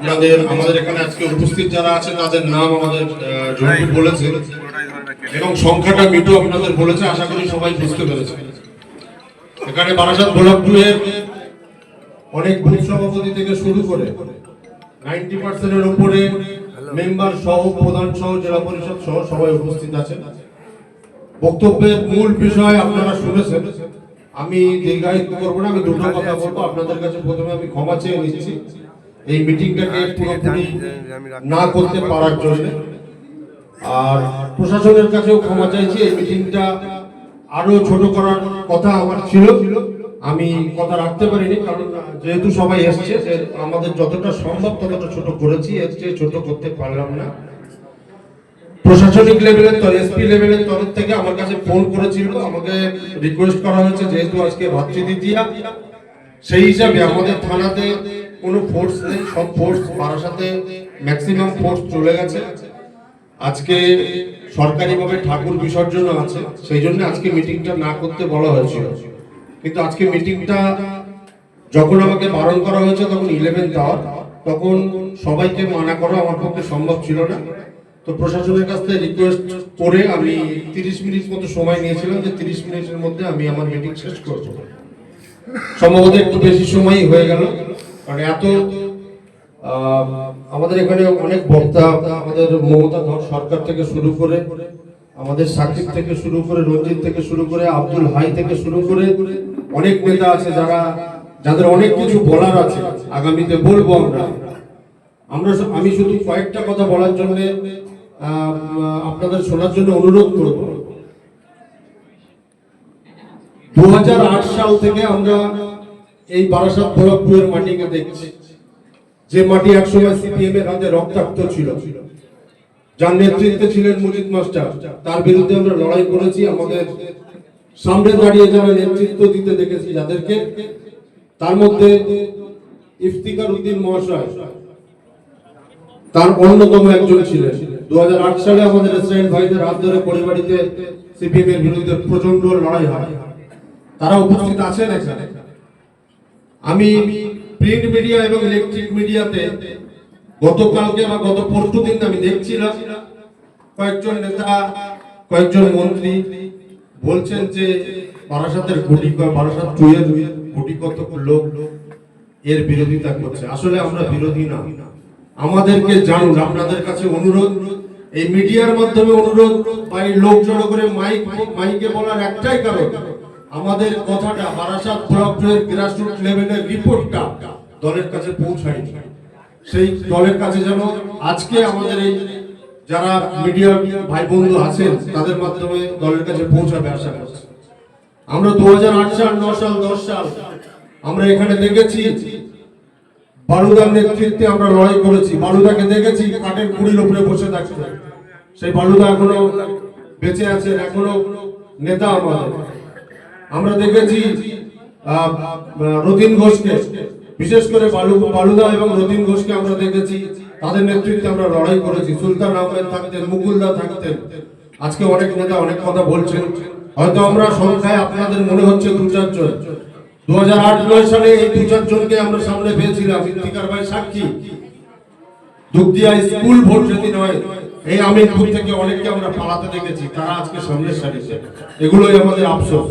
আপনাদের আমাদের এখানে আজকে উপস্থিত যারা আছে তাদের নাম আমাদের বলেছে। এবং সংখ্যাটা মিটু আপনাদের বলেছে আশা করি সবাই বুঝতে পেরেছে। এখানে বারাসাত গোলাপপুরের অনেক বুথ সভাপতি থেকে শুরু করে নাইনটি পার্সেন্টের উপরে মেম্বার সহ প্রধান সহ জেলা পরিষদ সহ সবাই উপস্থিত আছেন বক্তব্যের মূল বিষয় আপনারা শুনেছেন। আমি দীর্ঘায়িত করব না আমি দুটো কথা বলব। আপনাদের কাছে প্রথমে আমি ক্ষমা চেয়ে নিচ্ছি। এই মিটিংটাকে পুরোপুরি না করতে পারার জন্য। আর প্রশাসনের কাছেও ক্ষমা চাইছি এই মিটিংটা আরও ছোট করার কথা আমার ছিল। আমি কথা রাখতে পারিনি কারণ যেহেতু সবাই এসছে আমাদের যতটা সম্ভব ততটা ছোট করেছি এর চেয়ে ছোট করতে পারলাম না। প্রশাসনিক লেভেলের তরফ এসপি লেভেলের তরফ থেকে আমার কাছে ফোন করেছিল আমাকে রিকোয়েস্ট করা হয়েছে যেহেতু আজকে ভাতৃদ্বিতীয়া সেই হিসাবে আমাদের থানাতে কোনো ফোর্স নেই, সব ফোর্স সাথে ম্যাক্সিমাম ফোর্স চলে গেছে। আজকে সরকারিভাবে ঠাকুর বিসর্জন আছে, সেই জন্য আজকে মিটিংটা না করতে বলা হয়েছিল। কিন্তু আজকে মিটিংটা যখন আমাকে বারণ করা হয়েছে তখন ইলেভেন্থ আওয়ার তখন সবাইকে মানা করা আমার পক্ষে সম্ভব ছিল না। তো প্রশাসনের কাছ থেকে রিকোয়েস্ট করে আমি তিরিশ মিনিট মতো সময় নিয়েছিলাম যে তিরিশ মিনিটের মধ্যে আমি আমার মিটিং শেষ করব। সম্ভবত একটু বেশি সময়ই হয়ে গেল। কারণ এত আমাদের এখানে অনেক বক্তা, আমাদের মমতা ধর সরকার থেকে শুরু করে, আমাদের সাকিব থেকে শুরু করে, রঞ্জিত থেকে শুরু করে, আব্দুল হাই থেকে শুরু করে অনেক নেতা আছে যারা, যাদের অনেক কিছু বলার আছে, আগামীতে বলব আমরা। আমরা আমি শুধু কয়েকটা কথা বলার জন্য আপনাদের শোনার জন্য অনুরোধ করব। দু হাজার আট সাল থেকে আমরা এই বারাসাত গোলাপপুরের মাটিকে দেখছি। যে মাটি একসময় সিপিএম এর হাতে রক্তাক্ত ছিল। যার নেতৃত্বে ছিলেন মুজিদ মাস্টার। তার বিরুদ্ধে আমরা লড়াই করেছি, আমাদের সামনে দাঁড়িয়ে যারা নেতৃত্ব দিতে দেখেছি যাদেরকে, তার মধ্যে ইফতিকার উদ্দিন মহাশয়, তার অন্যতম একজন ছিলেন। দু হাজার আট সালে আমাদের ইসরায়েল ভাইদের হাত ধরে পরিবারিতে সিপিএম এর বিরুদ্ধে প্রচণ্ড লড়াই হয়। তারা উপস্থিত আছেন এখানে। আমি প্রিন্ট মিডিয়া এবং ইলেকট্রিক মিডিয়াতে গতকালকে বা গত পরশু দিন আমি দেখছিলাম, কয়েকজন নেতা, কয়েকজন মন্ত্রী বলছেন যে বারাসাতের কোটি বারাসাত টু এর গুটি কত লোক এর বিরোধিতা করছে। আসলে আমরা বিরোধী না। আমাদেরকে জানুন, আপনাদের কাছে অনুরোধ, এই মিডিয়ার মাধ্যমে অনুরোধ বা লোক জড়ো করে মাইক মাইকে বলার একটাই কারণ আমাদের কথাটা বারাসাত ব্লকের গ্রাসরুট লেভেলের রিপোর্টটা দলের কাছে পৌঁছায়নি। সেই দলের কাছে যেন আজকে আমাদের এই যারা মিডিয়া ভাই বন্ধু আছেন, তাদের মাধ্যমে দলের কাছে পৌঁছাবে আশা করছি। আমরা দু সাল, ন সাল, দশ সাল আমরা এখানে দেখেছি বালুদার নেতৃত্বে আমরা লড়াই করেছি। বালুদাকে দেখেছি, কাঠের কুড়ির উপরে বসে থাকতে সেই বালুদা এখনও বেঁচে আছেন, এখনও নেতা আমাদের। আমরা দেখেছি রতিন ঘোষকে, বিশেষ করে বালু, বালুদা এবং রতিন ঘোষকে আমরা দেখেছি, তাদের নেতৃত্বে আমরা লড়াই করেছি। সুলতান আহমেদ থাকতেন, মুকুলদা থাকতেন। আজকে অনেক নেতা অনেক কথা বলছেন। হয়তো আমরা সংখ্যায় আপনাদের মনে হচ্ছে দু চারজন। দু হাজার আট, নয় সালে এই দু চারজনকে আমরা সামনে পেয়েছিলাম। ইফতিকার ভাই সাক্ষী। দুগদিয়া স্কুল ভোট যেদিন হয় এই আমিরপুর থেকে অনেককে আমরা পালাতে দেখেছি। তারা আজকে সামনের সারিতে। এগুলোই আমাদের আফসোস।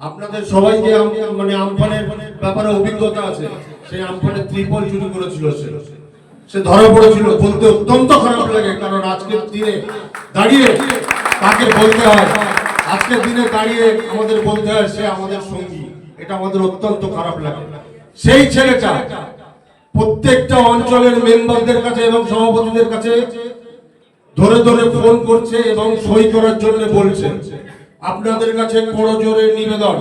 আপনাদের সবাইকে মানে আমফানের ব্যাপারে অভিজ্ঞতা আছে সেই আমফানের ত্রিপল চুরি করেছিল সে। সে ধরা পড়েছিল, বলতে অত্যন্ত খারাপ লাগে, কারণ আজকের দিনে দাঁড়িয়ে তাকে বলতে হয় আজকের দিনে দাঁড়িয়ে আমাদের বলতে হয় সে আমাদের সঙ্গী। এটা আমাদের অত্যন্ত খারাপ লাগে। সেই ছেলেটা প্রত্যেকটা অঞ্চলের মেম্বারদের কাছে এবং সভাপতিদের কাছে ধরে ধরে ফোন করছে এবং সই করার জন্য বলছে, আপনাদের কাছে বড় জোরে নিবেদন।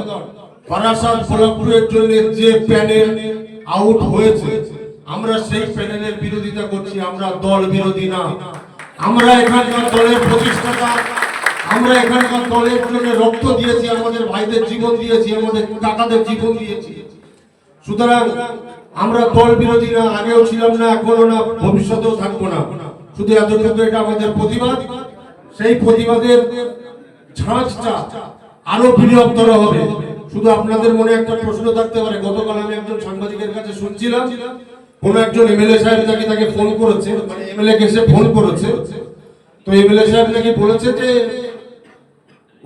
বারাসাত গোলাপুরের জন্য যে প্যানেল আউট হয়েছে, আমরা সেই প্যানেলের বিরোধিতা করছি, আমরা দল বিরোধী না। আমরা এখানকার দলের প্রতিষ্ঠাতা আমরা এখানকার দলের জন্য রক্ত দিয়েছি, আমাদের ভাইদের জীবন দিয়েছি, আমাদের কাকাদের জীবন দিয়েছি। সুতরাং আমরা দল বিরোধী না, আগেও ছিলাম না এখনও না, ভবিষ্যতেও থাকব না। শুধু এতটুকু এটা আমাদের প্রতিবাদ। সেই প্রতিবাদের ঝাঁচটা আরও বৃহত্তর হবে। শুধু আপনাদের মনে একটা প্রশ্ন থাকতে পারে, গতকাল আমি একজন সাংবাদিকের কাছে শুনছিলাম, কোন একজন এমএলএ সাহেব নাকি তাকে ফোন করেছে মানে এমএলএ কে সে ফোন করেছে। তো এমএলএ সাহেব নাকি বলেছে যে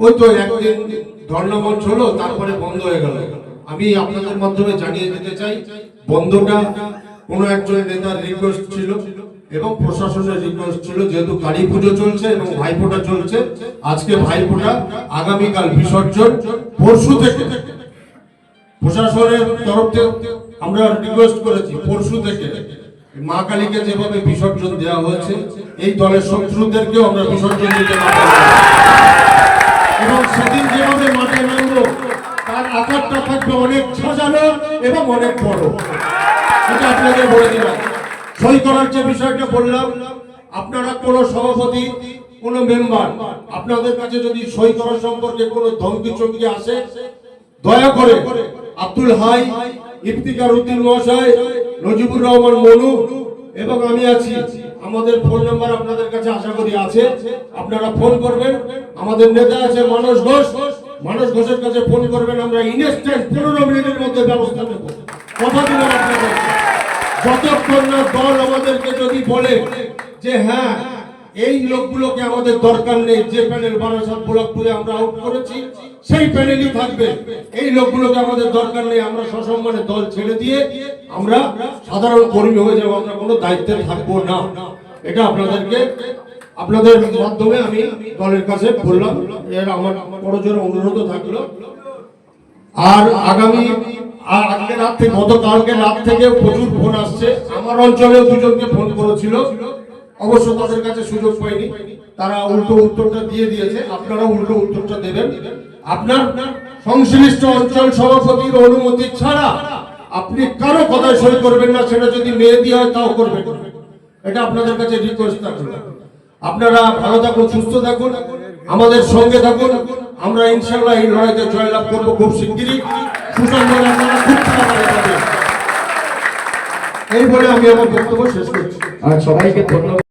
ওই তো একদিন ধর্ণা মঞ্চ হলো, তারপরে বন্ধ হয়ে গেল। আমি আপনাদের মাধ্যমে জানিয়ে দিতে চাই, বন্ধটা কোনো একজন নেতার রিকোয়েস্ট ছিল এবং প্রশাসনের রিকোয়েস্ট ছিল, যেহেতু কালী পুজো চলছে এবং ভাইফোঁটা চলছে, আজকে ভাইফোঁটা আগামীকাল বিসর্জন পরশু থেকে। প্রশাসনের তরফ থেকে আমরা রিকোয়েস্ট করেছি পরশু থেকে। মা কালীকে যেভাবে বিসর্জন দেওয়া হয়েছে, এই দলের শত্রুদেরকেও আমরা বিসর্জন দিতে এবং সেদিন যেভাবে মাঠে নামবো তার আকারটা থাকবে অনেক সাজানো এবং অনেক বড়। এটা আপনাদের বলে দিলাম। সই করার যে বিষয়টা বললাম, আপনারা কোন সভাপতি, কোন মেম্বার, আপনাদের কাছে যদি সই করার সম্পর্কে কোনো ধমকি চমকি আসে, দয়া করে আব্দুল হাই, ইফতিকার উদ্দিন মহাশয়, নজিবুর রহমান মনু এবং আমি আছি। আমাদের ফোন নাম্বার আপনাদের কাছে আশা করি আছে। আপনারা ফোন করবেন। আমাদের নেতা আছে মানস ঘোষ। মানস ঘোষের কাছে ফোন করবেন। আমরা ইনস্ট্যান্ট পনেরো মিনিটের মধ্যে ব্যবস্থা নেব। কথা দিলাম আপনাদের। যতক্ষণ না দল আমাদেরকে যদি বলে যে হ্যাঁ এই লোকগুলোকে আমাদের দরকার নেই, যে প্যানেল বারাসাত ব্লকপুরে আমরা আউট করেছি, সেই প্যানেলই থাকবে। এই লোকগুলোকে আমাদের দরকার নেই, আমরা সসম্মানে দল ছেড়ে দিয়ে আমরা সাধারণ কর্মী হয়ে যাব, আমরা কোনো দায়িত্বে থাকব না। এটা আপনাদেরকে, আপনাদের মাধ্যমে আমি দলের কাছে বললাম, এর আমার বড় জোর অনুরোধ থাকল। আর আগামী, আর আজকে রাত থেকে গতকালকে রাত থেকে প্রচুর ফোন আসছে। আমার অঞ্চলেও দুজনকে ফোন করেছিল। অবশ্য তাদের কাছে সুযোগ পাইনি। তারা উল্টো উত্তরটা দিয়ে দিয়েছে। আপনারা উল্টো উত্তরটা দেবেন। আপনার সংশ্লিষ্ট অঞ্চল সভাপতির অনুমতি ছাড়া আপনি কারও কথায় সই করবেন না, সেটা যদি মেয়েদি হয় তাও করবেন। এটা আপনাদের কাছে রিকোয়েস্ট থাকবে আপনারা ভালো থাকুন, সুস্থ থাকুন, আমাদের সঙ্গে থাকুন। আমরা ইনশাল্লাহ এই লড়াইতে জয়লাভ করব খুব শিগগিরই। এই বলে আমি আমার বক্তব্য শেষ করছি। সবাইকে ধন্যবাদ।